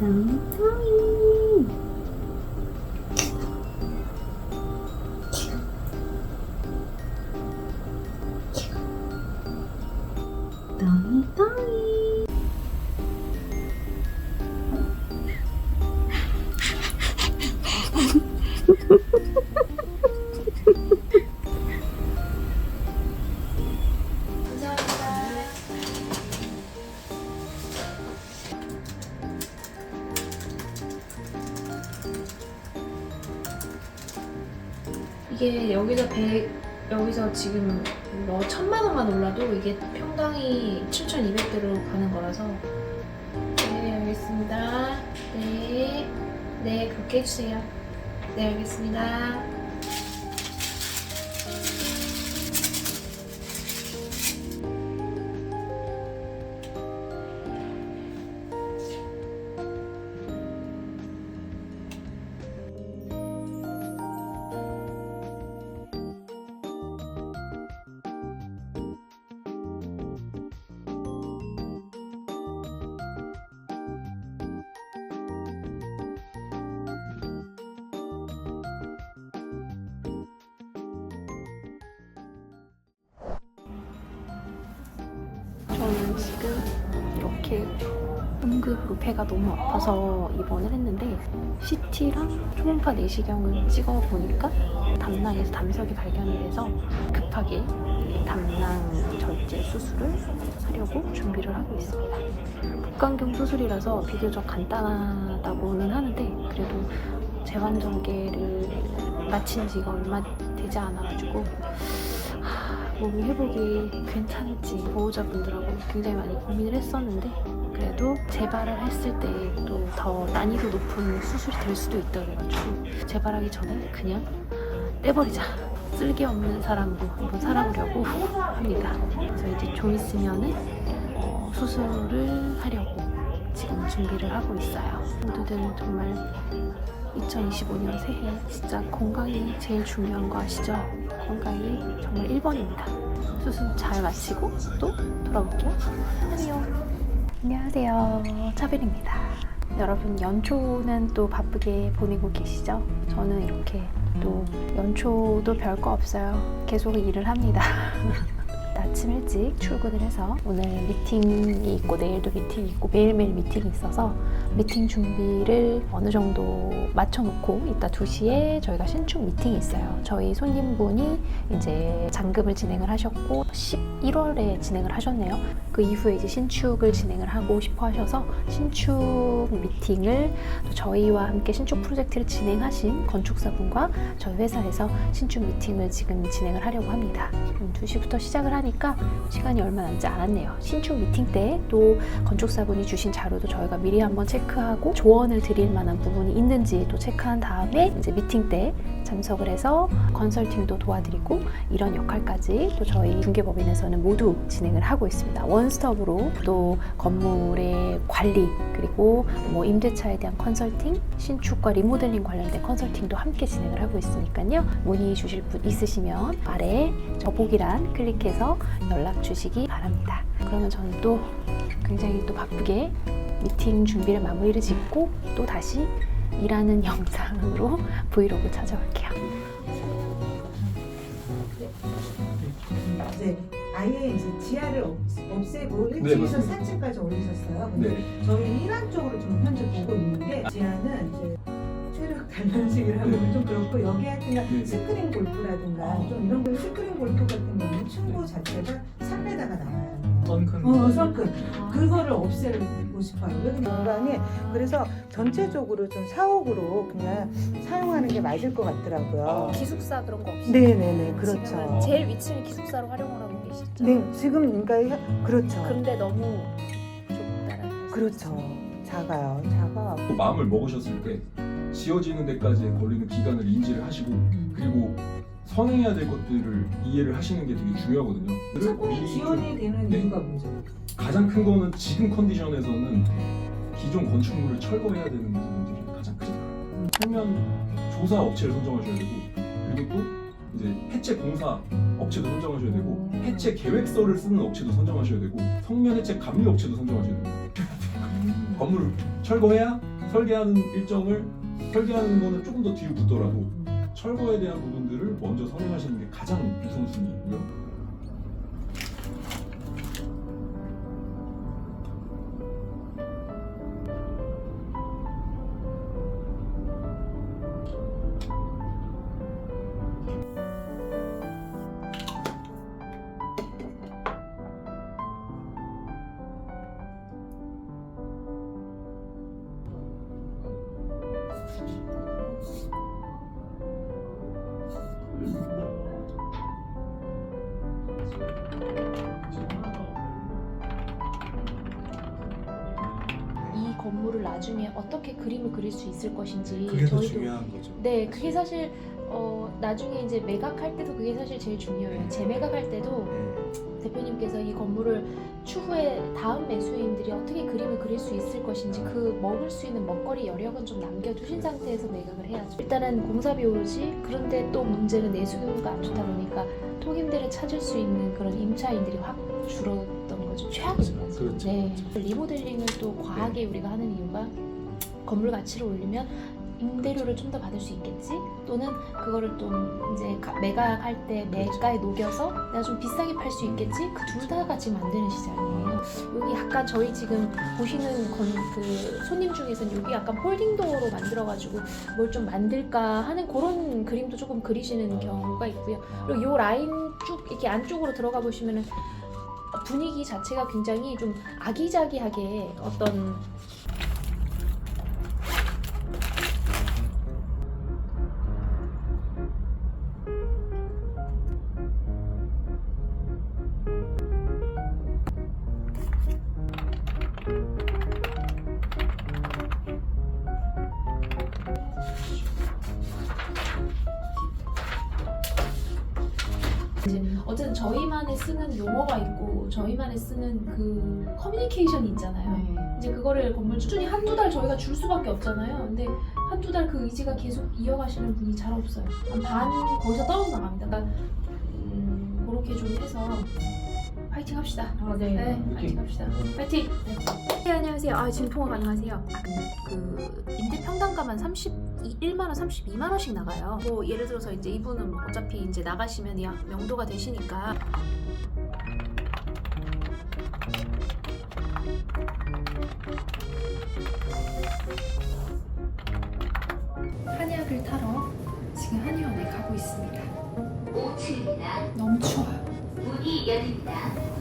Don't me. 여기서 100 여기서 지금 뭐 천만 원만 올라도 이게 평당이 7,200대로 가는 거라서 네 알겠습니다. 네, 네 그렇게 해주세요. 네 알겠습니다. 지금 이렇게 응급으로 배가 너무 아파서 입원을 했는데 CT랑 초음파 내시경을 찍어보니까 담낭에서 담석이 발견이 돼서 급하게 담낭 절제 수술을 하려고 준비를 하고 있습니다. 복강경 수술이라서 비교적 간단하다고는 하는데 그래도 재환 전개를 마친 지가 얼마 되지 않아가지고 하, 몸이 회복이 괜찮을지 보호자분들하고 굉장히 많이 고민을 했었는데 그래도 재발을 했을 때 또 더 난이도 높은 수술이 될 수도 있다 그래가지고 재발하기 전에 그냥 떼버리자. 쓸개 없는 사람으로 한번 살아보려고 합니다. 그래서 이제 좀 있으면은 어, 수술을 하려고 지금 준비를 하고 있어요 모두들 정말 2025년 새해 진짜 건강이 제일 중요한 거 아시죠? 건강이 정말 1번입니다. 수술 잘 마치고 또 돌아올게요. 안녕. 안녕하세요. 차별입니다. 여러분 연초는 또 바쁘게 보내고 계시죠? 저는 이렇게 또 연초도 별거 없어요. 계속 일을 합니다. 아침 일찍 출근을 해서 오늘 미팅이 있고 내일도 미팅이 있고 매일매일 미팅이 있어서 미팅 준비를 어느 정도 맞춰놓고 이따 2시에 저희가 신축 미팅이 있어요. 저희 손님분이 이제 잔금을 진행을 하셨고 11월에 진행을 하셨네요. 그 이후에 이제 신축을 진행을 하고 싶어 하셔서 신축 미팅을 또 저희와 함께 신축 프로젝트를 진행하신 건축사분과 저희 회사에서 신축 미팅을 지금 진행을 하려고 합니다. 음, 2시부터 시작을 하니까 시간이 얼마 남지 않았네요. 신축 미팅 때 또 건축사분이 주신 자료도 저희가 미리 한번 체크하고 조언을 드릴 만한 부분이 있는지 또 체크한 다음에 이제 미팅 때 참석을 해서 컨설팅도 도와드리고 이런 역할까지 또 저희 중개법인에서는 모두 진행을 하고 있습니다. 원스톱으로 또 건물의 관리 그리고 뭐 임대차에 대한 컨설팅, 신축과 리모델링 관련된 컨설팅도 함께 진행을 하고 있으니까요. 문의 주실 분 있으시면 아래 더보기란 클릭해서 연락 주시기 바랍니다. 그러면 저는 또 굉장히 또 바쁘게 미팅 준비를 마무리를 짓고 또 다시 일하는 영상으로 브이로그 찾아올게요. 이제 아예 이제 지하를 없, 없애고 네, 1층에서 맞습니다. 4층까지 올리셨어요. 근데 네. 저희 일환 쪽으로 좀 현재 보고 있는데 지하는 이제 체력 단련식을 하고는 좀 그렇고 여기 하여튼 네. 스크린 골프라든가 아. 좀 이런 거 스크린 골프 같은 경우는 자체가 3m가 나와요. 선큰. 어, 성큰. 그거를 없애고 싶어요. 여기 공간이 그래서 전체적으로 좀 사옥으로 그냥 사용하는 게 맞을 것 같더라고요. 기숙사 그런 거 없이 네네네, 지금은 그렇죠. 제일 위치를 기숙사로 활용을 하고 계시죠. 네, 지금 그러니까 그렇죠. 근데 너무 좁다라는 그렇죠. 작아요. 작아. 또 마음을 먹으셨을 때 지어지는 데까지 걸리는 기간을 인지를 하시고 그리고 선행해야 될 것들을 이해를 하시는 게 되게 중요하거든요. 차분히 미리 지원이 되는 네. 이유가 뭐죠? 가장 큰 거는 지금 컨디션에서는 기존 건축물을 철거해야 되는 부분들이 가장 크죠. 표면 조사 업체를 선정하셔야 되고 그리고 또 이제 해체 공사 업체도 선정하셔야 되고 해체 계획서를 쓰는 업체도 선정하셔야 되고 성면 해체 감리 업체도 선정하셔야 됩니다. 건물을 철거해야 설계하는 일정을 설계하는 거는 조금 더 뒤로 붙더라도 철거에 대한 부분들을 먼저 선행하시는 게 가장 우선순위이고요. 나중에 어떻게 그림을 그릴 수 있을 것인지 그게 더 저희도 중요한 거죠. 네, 그게 사실 어, 나중에 이제 매각할 때도 그게 사실 제일 중요해요. 재매각할 때도 네. 대표님께서 이 건물을 추후에 다음 매수인들이 어떻게 그림을 그릴 수 있을 것인지 그 먹을 수 있는 먹거리 여력은 좀 남겨두신 상태에서 매각을 해야죠. 일단은 공사비 오르지 그런데 또 문제는 내수가 안 좋다 보니까 토김들을 찾을 수 있는 그런 임차인들이 확 줄었던 최악입니다. 지금. 그렇죠, 네. 리모델링을 또 과하게 우리가 하는 이유가 건물 가치를 올리면 임대료를 좀 더 받을 수 있겠지? 또는 그거를 또 이제 가- 매각할 때 매가에 녹여서 내가 좀 비싸게 팔 수 있겠지? 그 둘 다가 지금 안 되는 시장이에요. 여기 약간 저희 지금 보시는 건 그 손님 중에서는 여기 약간 폴딩도어로 만들어 가지고 뭘 좀 만들까 하는 그런 그림도 조금 그리시는 경우가 있고요. 그리고 요 라인 쭉 이렇게 안쪽으로 들어가 보시면은 분위기 자체가 굉장히 좀 아기자기하게 어떤 어쨌든 저희만의 쓰는 용어가 있고 저희만의 쓰는 그 커뮤니케이션이 있잖아요. 이제 그거를 건물 꾸준히 한두 달 저희가 줄 수밖에 없잖아요. 근데 한두 달 그 의지가 계속 이어가시는 분이 잘 없어요. 한 반 거기서 떨어져 나갑니다. 그러니까 음, 그렇게 좀 해서 파이팅 합시다. 아, 네. 네, 파이팅 합시다. 파이팅! 네, 안녕하세요. 아, 지금 통화 가능하세요? 아, 그 임대 평당가만 31만 원, 32만 원씩 나가요. 뭐 예를 들어서 이제 이분은 뭐 어차피 이제 나가시면 야 명도가 되시니까 한약을 타러 지금 한의원에 가고 있습니다. 5층입니다. 너무 문이 열립니다.